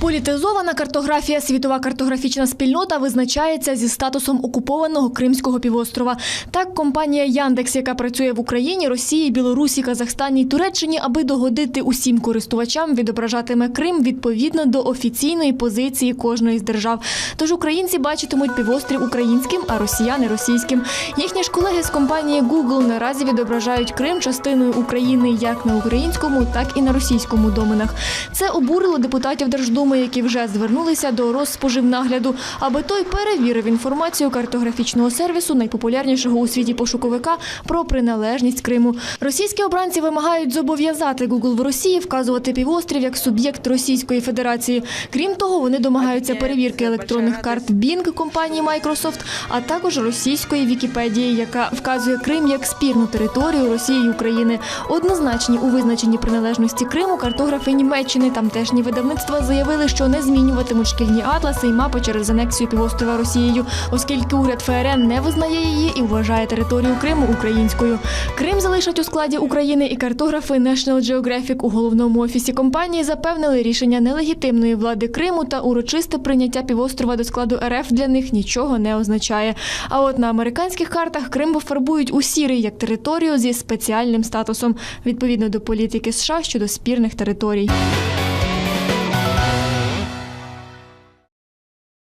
Політизована картографія, світова картографічна спільнота визначається зі статусом окупованого Кримського півострова. Так, компанія Яндекс, яка працює в Україні, Росії, Білорусі, Казахстані й Туреччині, аби догодити усім користувачам, відображатиме Крим відповідно до офіційної позиції кожної з держав. Тож українці бачитимуть півострів українським, а росіяни російським. Їхні ж колеги з компанії Google наразі відображають Крим частиною України як на українському, так і на російському доменах. Це обурило депутатів Держдуми, які вже звернулися до Розспоживнагляду, аби той перевірив інформацію картографічного сервісу найпопулярнішого у світі пошуковика про приналежність Криму. Російські обранці вимагають зобов'язати Google в Росії вказувати півострів як суб'єкт Російської Федерації. Крім того, вони домагаються перевірки електронних карт Bing компанії Microsoft, а також російської Вікіпедії, яка вказує Крим як спірну територію Росії й України. Однозначні у визначенні приналежності Криму картографи Німеччини тамтешні видавництва заявили, що не змінюватимуть шкільні атласи і мапи через анексію півострова Росією, оскільки уряд ФРН не визнає її і вважає територію Криму українською. Крим залишать у складі України, і картографи National Geographic у головному офісі компанії запевнили рішення нелегітимної влади Криму та урочисте прийняття півострова до складу РФ для них нічого не означає. А от на американських картах Крим пофарбують у сірий як територію зі спеціальним статусом відповідно до політики США щодо спірних територій.